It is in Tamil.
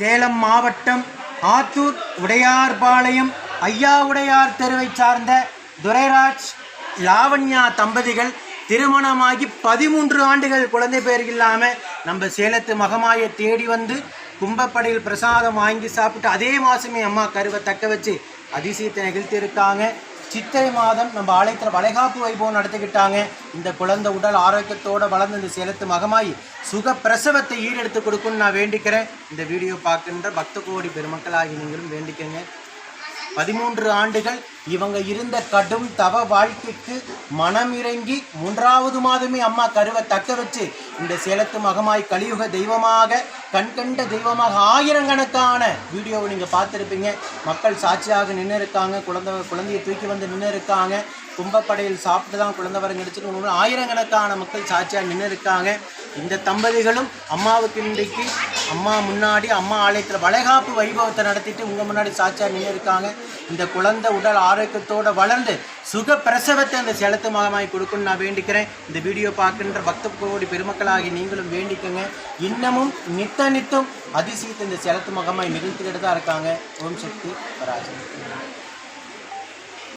சேலம் மாவட்டம் ஆத்தூர் உடையார்பாளையம் ஐயா உடையார் தெருவை சார்ந்த துரைராஜ் லாவண்யா தம்பதிகள் திருமணமாகி பதிமூன்று ஆண்டுகள் குழந்தை பேர் இல்லாமல் நம்ம சேலத்து மகமாயை தேடி வந்து கும்பப்படையில் பிரசாதம் வாங்கி சாப்பிட்டு அதே மாதமே அம்மா கருவை தக்க வச்சு அதிசயத்தை நிகழ்த்தியிருக்காங்க. சித்திரை மாதம் நம்ம ஆலயத்தில் வளைகாப்பு வைபவம் நடத்திக்கிட்டாங்க. இந்த குழந்தை உடல் ஆரோக்கியத்தோடு வளர்ந்து இந்த சேலத்து மகமாயி சுக பிரசவத்தை ஈடெடுத்து கொடுக்கும்னு நான் வேண்டிக்கிறேன். இந்த வீடியோ பார்க்கின்ற பக்த கோடி பெருமக்களாகி நீங்களும் வேண்டிக்கங்க. பதிமூன்று ஆண்டுகள் இவங்க இருந்த கடும் தவ வாழ்க்கைக்கு மனம் இறங்கி மூன்றாவது மாதமே அம்மா கருவை தக்க வச்சு இந்த சேலத்து மகமாய் கலியுக தெய்வமாக கண்கண்ட தெய்வமாக ஆயிரக்கணக்கான வீடியோவை நீங்கள் பார்த்துருப்பீங்க. மக்கள் சாட்சியாக நின்று இருக்காங்க குழந்தை குழந்தையை தூக்கி வந்து நின்று இருக்காங்க கும்பப்படையில் சாப்பிட்டு தான் குழந்தை வரங்க கிடைச்சிட்டு ஆயிரக்கணக்கான மக்கள் சாட்சியாக நின்று இருக்காங்க இந்த தம்பதிகளும் அம்மாவுக்கு இன்றைக்கு அம்மா முன்னாடி அம்மா ஆலயத்தில் வளைகாப்பு வைபவத்தை நடத்திட்டு உங்கள் முன்னாடி சாட்சியாக நின்று இருக்காங்க. இந்த குழந்தை உடல் ஆரோக்கியத்தோடு வளர்ந்து சுக பிரசவத்தை அந்த செலுத்து மகமாய் கொடுக்கணும்னு நான் வேண்டிக்கிறேன். இந்த வீடியோ பார்க்கின்ற பக்த கோடி பெருமக்களாகி நீங்களும் வேண்டிக்கங்க. இன்னமும் நித்த நித்தம் அதிசயத்தை இந்த செலுத்து மகமாய் நிகழ்த்திக்கிட்டு தான் இருக்காங்க. ஓம் சக்தி பராசக்தி.